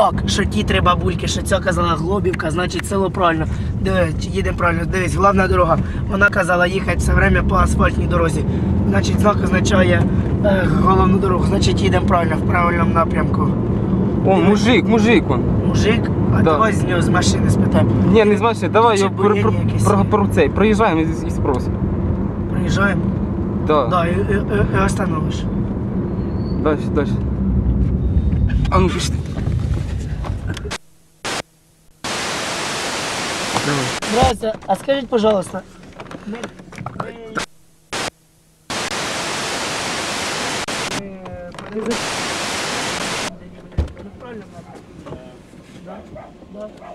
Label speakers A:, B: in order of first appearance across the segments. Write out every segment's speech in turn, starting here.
A: так, що ті три бабульки, що ця казала Глобівка, значить село правильно. Дивись, їдемо правильно. Дивись, головна дорога. Вона казала їхати все время по асфальтній дорозі. Значить, знак означає е, головну дорогу. Значить, їдемо правильно, в правильному напрямку.
B: О, мужик, мужик он.
A: Мужик, а
B: Да.
A: давай з нього з машини спитаємо.
B: Ні, не знаєш, давай
A: Чи
B: його про, про,
A: бур'яні якісь
B: про, про цей, проїжджаємо і, і спросимо.
A: Приїжджаємо.
B: Да.
A: Да, і, і, і, і остановиш.
B: Дальше, дальше. А ну пішли. Давай.
A: Здравствуйте, а скажіть, пожалуйста. ми- ми- Е, привезли- Ну, правильно, нам? Да? Да. Точно, нам- нам- нам сказали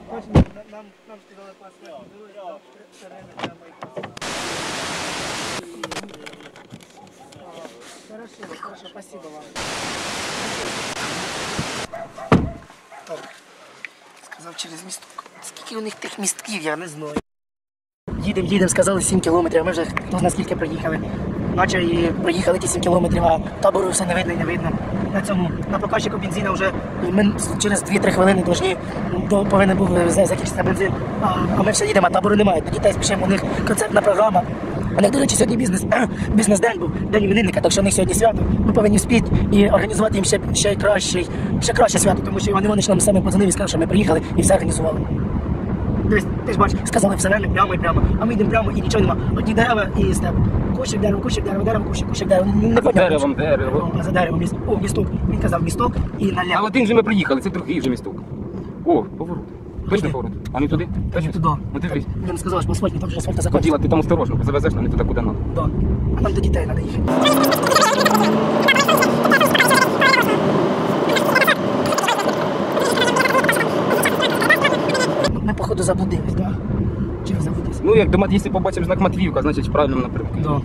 A: паспорт. Да, все время прямо якось. А, Хорошо, хорошо, спасибо вам. Так. Сказав через місток. Скільки у них тих містків, я не знаю. Їдемо, їдемо, сказали 7 кілометрів, а ми вже хто зна скільки проїхали. Наче і проїхали ті 7 кілометрів, а табору все не видно і не видно. На цьому, на показчику бензина вже ми через 2-3 хвилини до, повинен був закінчитися бензин. А, а ми все їдемо, а табору немає. До дітей спішимо, у них концертна програма. Них, до речі, сьогодні бізнес, бізнес-день був, день іменинника, так що у них сьогодні свято. Ми повинні вспіти і організувати їм ще, ще краще, ще краще свято, тому що вони, вони нам саме подзвонили і сказали, що ми приїхали і все організували. Дивись, ти ж бачиш, сказали все время прямо і прямо, а ми йдемо прямо і нічого нема. Одні дерева і степ. Кущик, дерево, кущик, дерево, дерево, кущик, кущик, дерево. Не, не понятно.
B: Деревом, дерево.
A: О, за деревом міст. О, місток. Він казав місток і
B: А
A: наліво.
B: один же ми приїхали, це другий вже місток. О, поворот. Точно поворот. А не туди? Точно
A: Туди.
B: Ну ти дивись.
A: Він сказав, що по асфальті, там вже асфальта
B: Хотіла,
A: закончила.
B: ти там осторожно, завезеш, а не туди, куди треба.
A: Да. А нам до дітей треба їхати. Ми, походу, заблудились, так? Да? Чи заблудились?
B: Ну як до Мат- якщо побачимо знак Матвіївка, значить в правильному напрямку.
A: Да.